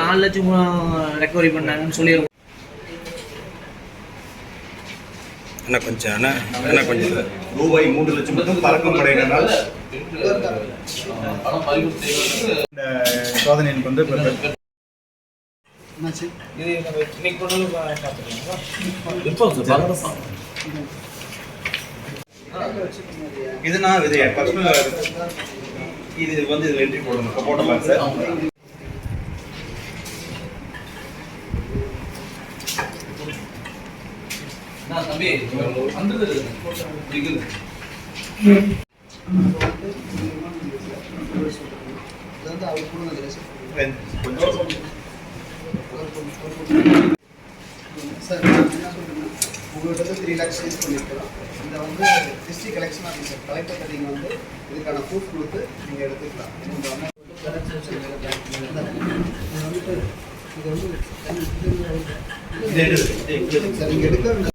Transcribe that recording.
நாலு லட்சம் ரெக்கவரி பண்ணாங்கன்னு சொல்லிடுவோம் கொஞ்சம் கொஞ்சம். ரூபாய் மூன்று லட்சம் மட்டும் பறக்கும் படையினரால் இந்த வந்து இது இன்னைக்கு கொண்டு வந்து இது நான் இது பர்சனல் இது வந்து இதுல என்ட்ரி போடணும். இப்ப போடலாம் சார். தம்பி சார் என்ன சொல்றேன்னா, உங்கள்கிட்ட வந்து த்ரீ லேக்ஸ் யூஸ் பண்ணியிருக்கிறோம் இந்த வந்து history collection officer collector cutting வந்து இதுக்கான ப்ரூஃப் கொடுத்து நீங்கள் எடுத்துக்கலாம் இது இது வந்து இது சார் நீங்கள் எடுக்க